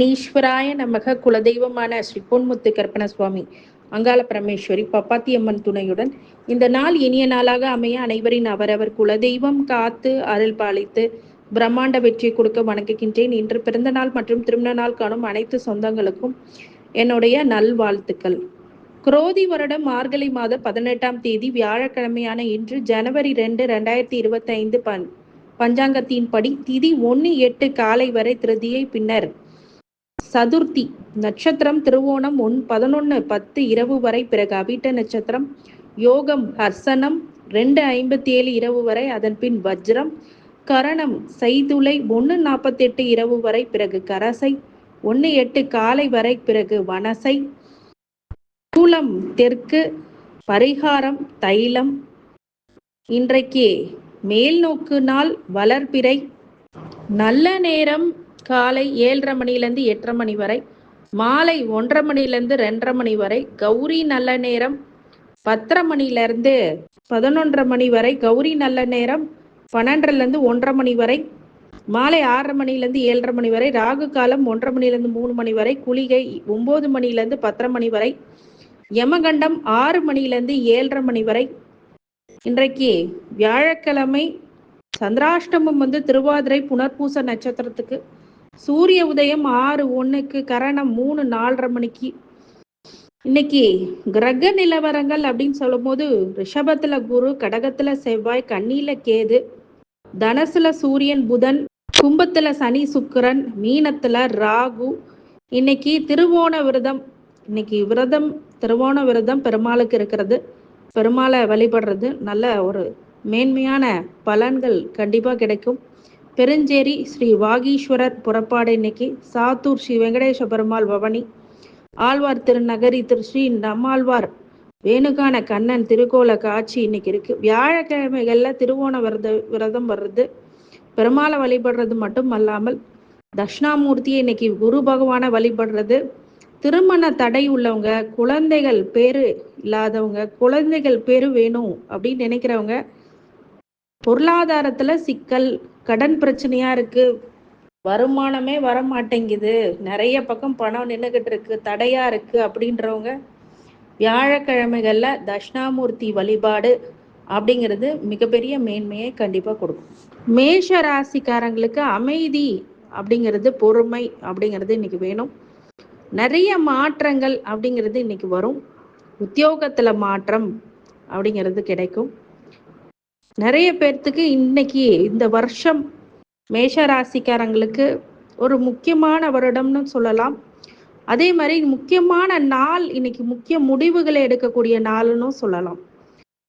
விக்னேஸ்வராய நமக குலதெய்வமான ஸ்ரீ பொன்முத்து கற்பன சுவாமி அங்காள பரமேஸ்வரி பப்பாத்தி அம்மன் துணையுடன் இந்த நாள் இனிய நாளாக அமைய அனைவரின் அவரவர் குலதெய்வம் காத்து அருள் பாலித்து பிரம்மாண்ட வெற்றியை கொடுக்க வணங்குகின்றேன். இன்று பிறந்த நாள் மற்றும் திருமண நாள் காணும் அனைத்து சொந்தங்களுக்கும் என்னுடைய நல்வாழ்த்துக்கள். குரோதி வருடம் மார்கழி மாத பதினெட்டாம் தேதி வியாழக்கிழமையான இன்று ஜனவரி ரெண்டு ரெண்டாயிரத்தி இருபத்தி ஐந்து பன் பஞ்சாங்கத்தின்படி திதி ஒன்று எட்டு காலை வரை திருதியை பின்னர் சதுர்த்தி நட்சத்திரம் திருவோணம் ஒன் பதினொன்று பத்து இரவு வரை பிறகு அவிட்ட நட்சத்திரம் யோகம் ஹர்சனம் ரெண்டு ஐம்பத்தி ஏழு இரவு வரை அதன் பின் வஜ்ரம் கரணம் செய்துளை ஒன்று நாற்பத்தெட்டு இரவு வரை பிறகு கரசை ஒன்று எட்டு காலை வரை பிறகு வனசை சூலம் தெற்கு பரிகாரம் தைலம் இன்றைக்கு மேல்நோக்கு நாள் வளர்பிறை நல்ல நேரம் காலை ஏழரை மணிலேருந்து எட்டரை மணி வரை மாலை ஒன்றரை மணிலேருந்து ரெண்டரை மணி வரை கௌரி நல்ல நேரம் பத்தரை மணிலேருந்து பதினொன்றரை மணி வரை கௌரி நல்ல நேரம் பன்னெண்டுலேருந்து ஒன்றரை மணி வரை மாலை ஆறரை மணிலேருந்து ஏழரை மணி வரை ராகு காலம் ஒன்றரை மணிலேருந்து மூணு மணி வரை குளிகை ஒம்பது மணிலேருந்து பத்தரை மணி வரை யமகண்டம் ஆறு மணிலேருந்து ஏழரை மணி வரை. இன்றைக்கு வியாழக்கிழமை சந்திராஷ்டமம் வந்து திருவாதிரை புனர்பூச நட்சத்திரத்துக்கு சூரிய உதயம் ஆறு ஒன்றுக்கு கரணம் மூணு நாலரை மணிக்கு. இன்னைக்கு கிரக நிலவரங்கள் அப்படின்னு சொல்லும்போது ரிஷபத்துல குரு கடகத்துல செவ்வாய் கண்ணியில கேது தனசுல சூரியன் புதன் கும்பத்துல சனி சுக்கிரன் மீனத்துல ராகு. இன்னைக்கு திருவோண விரதம். இன்னைக்கு விரதம் திருவோண விரதம் பெருமாளுக்கு இருக்கிறது. பெருமாளை வழிபடுறது நல்ல ஒரு மேன்மையான பலன்கள் கண்டிப்பாக கிடைக்கும். பெருஞ்சேரி ஸ்ரீ வாகீஸ்வரர் புறப்பாடு இன்னைக்கு. சாத்தூர் ஸ்ரீ வெங்கடேச பெருமாள் பவனி. ஆழ்வார் திருநகரி திரு ஸ்ரீ நம்மாழ்வார் வேணுகான கண்ணன் திருக்கோல காட்சி இன்னைக்கு இருக்கு. வியாழக்கிழமைகள்ல திருவோண விரத விரதம் வர்றது. பெருமாளை வழிபடுறது மட்டும் அல்லாமல் தட்சிணாமூர்த்தியை இன்னைக்கு குரு பகவானை வழிபடுறது. திருமண தடை உள்ளவங்க குழந்தைகள் பேரு இல்லாதவங்க குழந்தைகள் பேரு வேணும் அப்படின்னு நினைக்கிறவங்க பொருளாதாரத்துல சிக்கல் கடன் பிரச்சனையா இருக்கு. வருமானமே வர மாட்டேங்குது நிறைய பக்கம் பணம் நின்றுகிட்டு இருக்கு. தடையா இருக்கு அப்படின்றவங்க வியாழக்கிழமைகளில் தட்சிணாமூர்த்தி வழிபாடு அப்படிங்கிறது மிகப்பெரிய மேன்மையை கண்டிப்பாக கொடுக்கும். மேஷ ராசிக்காரங்களுக்கு அமைதி அப்படிங்கிறது பொறுமை அப்படிங்கிறது இன்னைக்கு வேணும். நிறைய மாற்றங்கள் அப்படிங்கிறது இன்னைக்கு வரும். உத்தியோகத்தில் மாற்றம் அப்படிங்கிறது கிடைக்கும். நிறைய பேர்த்துக்கு இன்னைக்கு இந்த வருஷம் மேஷ ராசிக்காரங்களுக்கு ஒரு முக்கியமான வருடம்னு சொல்லலாம். அதே மாதிரி முக்கியமான நாள் இன்னைக்கு முக்கிய முடிவுகளை எடுக்கக்கூடிய நாள்னு சொல்லலாம்.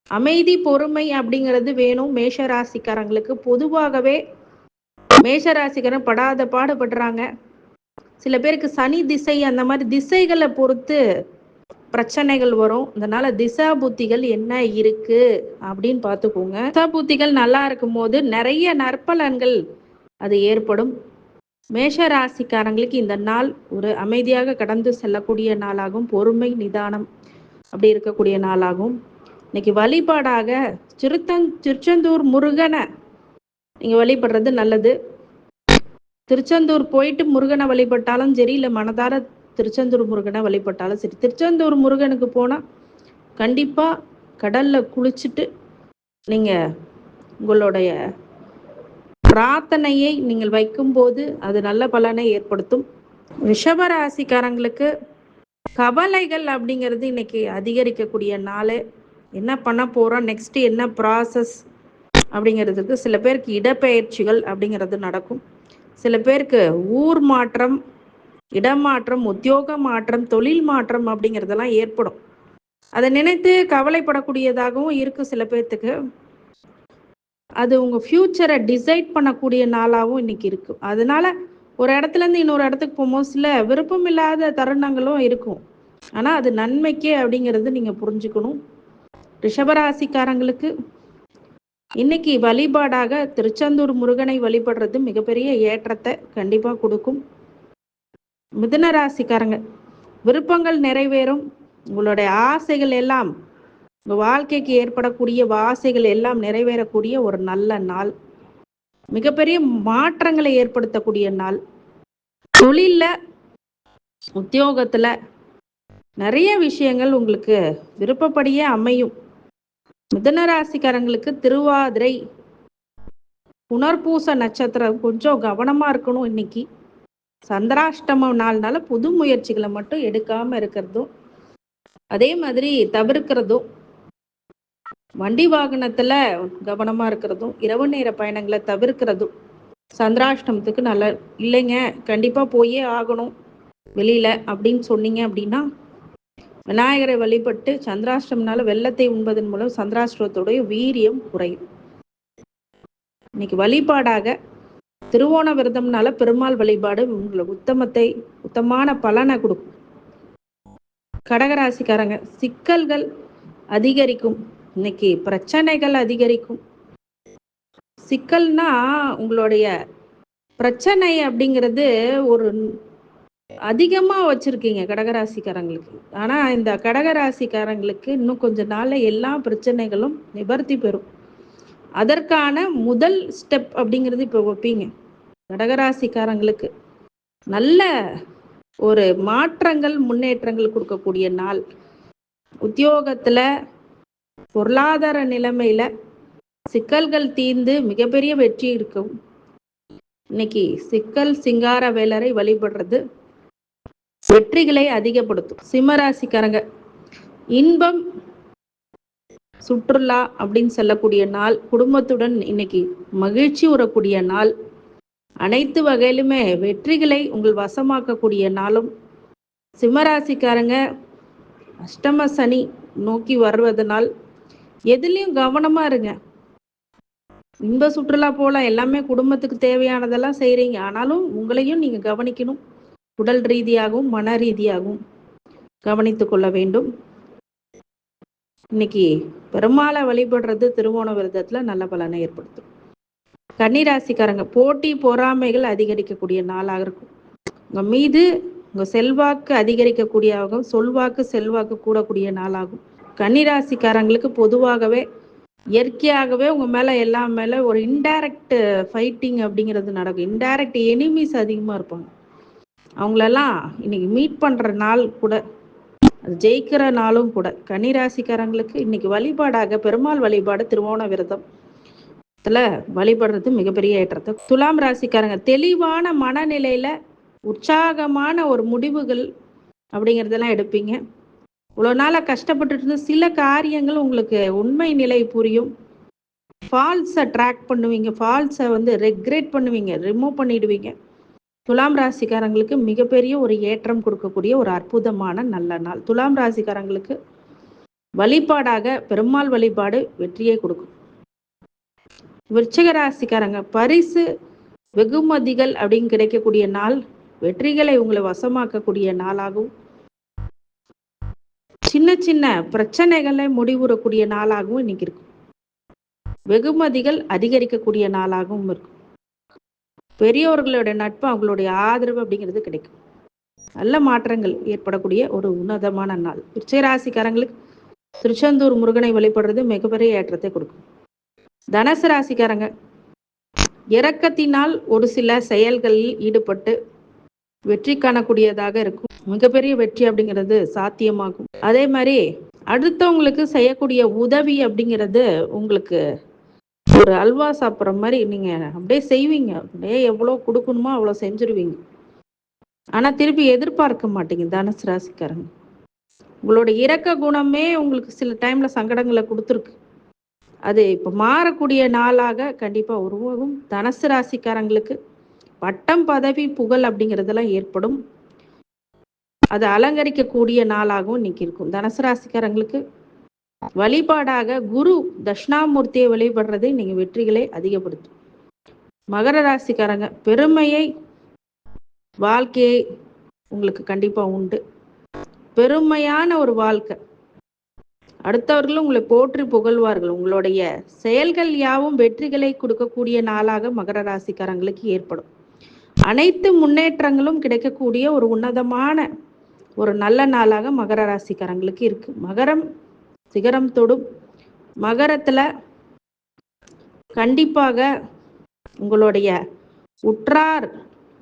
அமைதி பொறுமை அப்படிங்கிறது வேணும் மேஷ ராசிக்காரங்களுக்கு பொதுவாகவே மேஷ ராசிக்காரன் படாத பாடுபடுறாங்க. சில பேருக்கு சனி திசை அந்த மாதிரி திசைகளை பொறுத்து பிரச்சனைகள் வரும். அதனால திசா புத்திகள் என்ன இருக்கு அப்படின்னு பார்த்துக்கோங்க. திசா புத்திகள் நல்லா இருக்கும் போது நிறைய நற்பலன்கள் அது ஏற்படும். மேஷ ராசிக்காரங்களுக்கு இந்த நாள் ஒரு அமைதியாக கடந்து செல்லக்கூடிய நாளாகும். பொறுமை நிதானம் அப்படி இருக்கக்கூடிய நாளாகும். இன்னைக்கு வழிபாடாக சிறுத்தன் திருச்செந்தூர் முருகனை நீங்க வழிபடுறது நல்லது. திருச்செந்தூர் போயிட்டு முருகனை வழிபட்டாலும் சரி இல்லை மனதார திருச்செந்தூர் முருகனை வழிபட்டாலும் சரி. திருச்செந்தூர் முருகனுக்கு போனால் கண்டிப்பாக கடலில் குளிச்சுட்டு நீங்கள் உங்களுடைய பிரார்த்தனையை நீங்கள் வைக்கும்போது அது நல்ல பலனை ஏற்படுத்தும். ரிஷபராசிக்காரங்களுக்கு கவலைகள் அப்படிங்கிறது இன்னைக்கு அதிகரிக்கக்கூடிய நாள். என்ன பண்ண போகிறோம் நெக்ஸ்ட் என்ன ப்ராசஸ் அப்படிங்கிறதுக்கு சில பேருக்கு இடப்பெயர்ச்சிகள் அப்படிங்கிறது நடக்கும். சில பேருக்கு ஊர் மாற்றம் இடமாற்றம் உத்தியோக மாற்றம் தொழில் மாற்றம் அப்படிங்கிறதெல்லாம் ஏற்படும். அதை நினைத்து கவலைப்படக்கூடியதாகவும் இருக்கு சில பேர்த்துக்கு. அது உங்க ஃபியூச்சரை டிசைட் பண்ணக்கூடிய நாளாகவும் இன்னைக்கு இருக்கு. அதனால ஒரு இடத்துல இருந்து இன்னொரு இடத்துக்கு போகும்போது சில விருப்பம் இல்லாத தருணங்களும் இருக்கும். ஆனா அது நன்மைக்கே அப்படிங்கிறது நீங்க புரிஞ்சுக்கணும். ரிஷபராசிக்காரங்களுக்கு இன்னைக்கு வழிபாடாக திருச்செந்தூர் முருகனை வழிபடுறது மிகப்பெரிய ஏற்றத்தை கண்டிப்பா கொடுக்கும். மிதுன ராசிக்காரங்க விருப்பங்கள் நிறைவேறும். உங்களுடைய ஆசைகள் எல்லாம் உங்க வாழ்க்கைக்கு ஏற்படக்கூடிய ஆசைகள் எல்லாம் நிறைவேறக்கூடிய ஒரு நல்ல நாள். மிகப்பெரிய மாற்றங்களை ஏற்படுத்தக்கூடிய நாள். தொழில்ல உத்தியோகத்துல நிறைய விஷயங்கள் உங்களுக்கு விருப்பப்படியே அமையும். மிதுன ராசிக்காரங்களுக்கு திருவாதிரை புனர்பூச நட்சத்திரம் கொஞ்சம் கவனமா இருக்கணும் இன்னைக்கு. சந்திராஷ்டமம் நாள்னால புது முயற்சிகளை மட்டும் எடுக்காம இருக்கிறதும் அதே மாதிரி தவிர்க்கிறதும் வண்டி வாகனத்துல கவனமா இருக்கிறதும் இரவு நேர பயணங்களை தவிர்க்கிறதும் சந்திராஷ்டமத்துக்கு நல்ல இல்லைங்க கண்டிப்பா போயே ஆகணும் வெளியில அப்படின்னு சொன்னீங்க அப்படின்னா விநாயகரை வழிபட்டு சந்திராஷ்டம்னால வெள்ளத்தை உண்பதன் மூலம் சந்திராஷ்டிரத்துடைய வீரியம் குறையும். இன்னைக்கு வழிபாடாக திருவோண விரதம்னால பெருமாள் வழிபாடு உங்களுக்கு உத்தமத்தை உத்தமான பலனை கொடுக்கும். கடகராசிக்காரங்க சிக்கல்கள் அதிகரிக்கும். இன்னைக்கு பிரச்சனைகள் அதிகரிக்கும். சிக்கல்னா உங்களுடைய பிரச்சனை அப்படிங்கிறது ஒரு அதிகமாக வச்சுருக்கீங்க கடகராசிக்காரங்களுக்கு. ஆனால் இந்த கடகராசிக்காரங்களுக்கு இன்னும் கொஞ்ச நாளில் எல்லா பிரச்சனைகளும் நிவர்த்தி பெறும். அதற்கான முதல் ஸ்டெப் அப்படிங்கிறது இப்போ வைப்பீங்க. கடகராசிக்காரங்களுக்கு நல்ல ஒரு மாற்றங்கள் முன்னேற்றங்கள் கொடுக்கக்கூடிய நாள். உத்தியோகத்துல பொருளாதார நிலைமையில சிக்கல்கள் தீர்ந்து மிகப்பெரிய வெற்றி இருக்கும். இன்னைக்கு சிக்கல் சிங்கார வேலரை வழிபடுறது வெற்றிகளை அதிகப்படுத்தும். சிம்மராசிக்காரங்க இன்பம் சுற்றுலா அப்படின்னு சொல்லக்கூடிய நாள் குடும்பத்துடன் இன்னைக்கு மகிழ்ச்சி உறக்கூடிய நாள். அனைத்து வகையிலுமே வெற்றிகளை உங்கள் வசமாக்கக்கூடிய நாளும். சிம்மராசிக்காரங்க அஷ்டம சனி நோக்கி வருவதனால் எதுலேயும் கவனமாக இருங்க. இன்ப சுற்றுலா போகலாம் எல்லாமே குடும்பத்துக்கு தேவையானதெல்லாம் செய்கிறீங்க ஆனாலும் உங்களையும் நீங்கள் கவனிக்கணும். உடல் ரீதியாகவும் மன ரீதியாகவும் கவனித்து கொள்ள வேண்டும். இன்னைக்கு பெருமாளை வழிபடுறது திருவோண விரதத்தில் நல்ல பலனை ஏற்படுத்தும். கன்னிராசிக்காரங்க போட்டி பொறாமைகள் அதிகரிக்கக்கூடிய நாளாக இருக்கும். உங்கள் மீது உங்கள் செல்வாக்கு அதிகரிக்கக்கூடியவாகும் சொல்வாக்கு செல்வாக்கு கூடக்கூடிய நாளாகும். கன்னிராசிக்காரங்களுக்கு பொதுவாகவே இயற்கையாகவே உங்கள் மேலே எல்லாம் மேலே ஒரு இன்டைரக்ட் ஃபைட்டிங் அப்படிங்கிறது நடக்கும். இன்டைரக்ட் எனிமீஸ் அதிகமாக இருப்பாங்க. அவங்களெல்லாம் இன்னைக்கு மீட் பண்ணுற நாள் கூட அது ஜெயிக்கிற நாளும் கூட கன்னிராசிக்காரங்களுக்கு இன்னைக்கு வழிபாடாக பெருமாள் வழிபாடு திருவோண விரதம் வழிபடுறது மிகப்பெரிய ஏற்றத்தை துலாம் ராசிக்காரங்க தெளிவான மனநிலையில உற்சாகமான ஒரு முடிவுகள் அப்படிங்கிறதெல்லாம் எடுப்பீங்க. இவ்வளோ நாளாக கஷ்டப்பட்டுட்டு இருந்த சில காரியங்கள் உங்களுக்கு உண்மை நிலை புரியும். ஃபால்ஸை ட்ராக் பண்ணுவீங்க. ஃபால்ஸை வந்து ரெக்ரெட் பண்ணுவீங்க. ரிமூவ் பண்ணிடுவீங்க. துலாம் ராசிக்காரங்களுக்கு மிகப்பெரிய ஒரு ஏற்றம் கொடுக்கக்கூடிய ஒரு அற்புதமான நல்ல நாள். துலாம் ராசிக்காரங்களுக்கு வழிபாடாக பெருமாள் வழிபாடு வெற்றியை கொடுக்கும். விருச்சிக ராசிக்காரங்க பரிசு வெகுமதிகள் அப்படின்னு கிடைக்கக்கூடிய நாள் வெற்றிகளை உங்களை வசமாக்கக்கூடிய நாளாகவும் சின்ன சின்ன பிரச்சனைகளை முடிவுறக்கூடிய நாளாகவும் இன்னைக்கு இருக்கும். வெகுமதிகள் அதிகரிக்கக்கூடிய நாளாகவும் இருக்கும். பெரியவர்களுடைய நட்பு அவங்களுடைய ஆதரவு அப்படிங்கிறது கிடைக்கும். நல்ல மாற்றங்கள் ஏற்படக்கூடிய ஒரு உன்னதமான நாள். ராசிக்காரங்களுக்கு திருச்செந்தூர் முருகனை வழிபடுறது மிகப்பெரிய ஏற்றத்தை கொடுக்கும். தனுசு ராசிக்காரங்க. இறக்கத்தினால் ஒரு சில செயல்களில் ஈடுபட்டு வெற்றி காணக்கூடியதாக இருக்கும். மிகப்பெரிய வெற்றி அப்படிங்கிறது சாத்தியமாகும். அதே மாதிரி அடுத்தவங்களுக்கு செய்யக்கூடிய உதவி அப்படிங்கிறது உங்களுக்கு ஒரு அல்வா சாப்பிட்ற மாதிரி நீங்கள் அப்படியே செய்வீங்க. அப்படியே எவ்வளோ கொடுக்கணுமோ அவ்வளோ செஞ்சுருவீங்க. ஆனால் திருப்பி எதிர்பார்க்க மாட்டீங்க தனுசு ராசிக்காரங்க. உங்களோட இறக்க குணமே உங்களுக்கு சில டைமில் சங்கடங்களை கொடுத்துருக்கு. அது இப்போ மாறக்கூடிய நாளாக கண்டிப்பாக உருவாகும். தனுசு ராசிக்காரங்களுக்கு பட்டம் பதவி புகழ் அப்படிங்கிறதெல்லாம் ஏற்படும். அது அலங்கரிக்கக்கூடிய நாளாகவும் இன்னைக்கு இருக்கும். தனுசு ராசிக்காரங்களுக்கு வழிபாடாக குரு தட்சிணாமூர்த்தியை வழிபடுறது நீங்கள் வெற்றிகளை அதிகப்படுத்தும். மகர ராசிக்காரங்க பெருமையை வாழ்க்கையை உங்களுக்கு கண்டிப்பாக உண்டு. பெருமையான ஒரு வாழ்க்கை. அடுத்தவர்களும் உங்களை போற்றி புகழ்வார்கள். உங்களுடைய செயல்கள் யாவும் வெற்றிகளை கொடுக்கக்கூடிய நாளாக மகர ராசிக்காரங்களுக்கு ஏற்படும். அனைத்து முன்னேற்றங்களும் கிடைக்கக்கூடிய ஒரு உன்னதமான ஒரு நல்ல நாளாக மகர ராசிக்காரங்களுக்கு இருக்கு. மகரம் சிகரம் தொடும். மகரத்தில் கண்டிப்பாக உங்களுடைய உற்றார்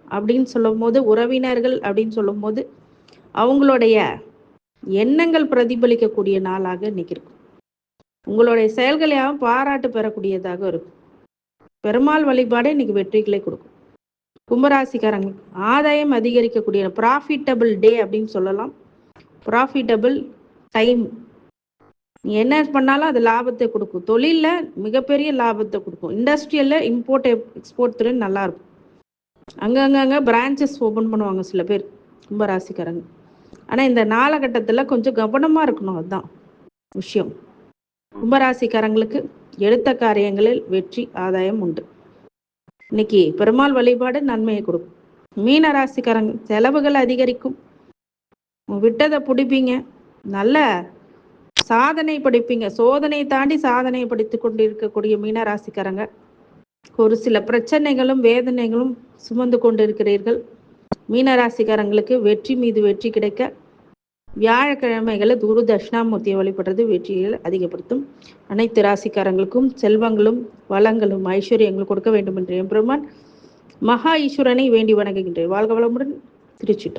அப்படின்னு சொல்லும் போது உறவினர்கள் அப்படின்னு சொல்லும் போது அவங்களுடைய எண்ணங்கள் பிரதிபலிக்கக்கூடிய நாளாக இன்னைக்கு இருக்கும். உங்களுடைய செயல்களையாகவும் பாராட்டு பெறக்கூடியதாக இருக்கும். பெருமாள் வழிபாடே இன்னைக்கு வெற்றிகளை கொடுக்கும். கும்பராசிக்காரங்க ஆதாயம் அதிகரிக்கக்கூடிய ப்ராஃபிட்டபிள் டே அப்படின்னு சொல்லலாம். ப்ராஃபிட்டபிள் டைம் நீ என்ன பண்ணாலும் அது லாபத்தை கொடுக்கும். தொழிலில் மிகப்பெரிய லாபத்தை கொடுக்கும். இண்டஸ்ட்ரியலில் இம்போர்ட் எக்ஸ்போர்ட் துறை நல்லா இருக்கும். அங்கங்கங்க பிரான்ச்சஸ் ஓப்பன் பண்ணுவாங்க சில பேர் கும்பராசிக்காரங்க. ஆனால் இந்த காலகட்டத்தில் கொஞ்சம் கவனமாக இருக்கணும் அதுதான் விஷயம். கும்பராசிக்காரங்களுக்கு எடுத்த காரியங்களில் வெற்றி ஆதாயம் உண்டு. இன்னைக்கு பெருமாள் வழிபாடு நன்மையை கொடுக்கும். மீன ராசிக்காரங்க செலவுகள் அதிகரிக்கும். விட்டதை பிடிப்பீங்க. நல்ல சாதனை படிப்பீங்க. சோதனை தாண்டி சாதனை படித்து கொண்டு இருக்கக்கூடிய மீன ராசிக்காரங்க ஒரு சில பிரச்சனைகளும் வேதனைகளும் சுமந்து கொண்டிருக்கிறீர்கள். மீன ராசிக்காரங்களுக்கு வெற்றி மீது வெற்றி கிடைக்க வியாழக்கிழமைகளை குரு தட்சிணாமூர்த்தியை வழிபடுறது வெற்றியை அதிகப்படுத்தும். அனைத்து ராசிக்காரங்களுக்கும் செல்வங்களும் வளங்களும் ஐஸ்வர்யங்களும் கொடுக்க வேண்டும் என்று எம்பெருமான் மகா ஈஸ்வரனை வேண்டி வணங்குகின்றேன் வாழ்க வளமுடன் திருச்சிட்டு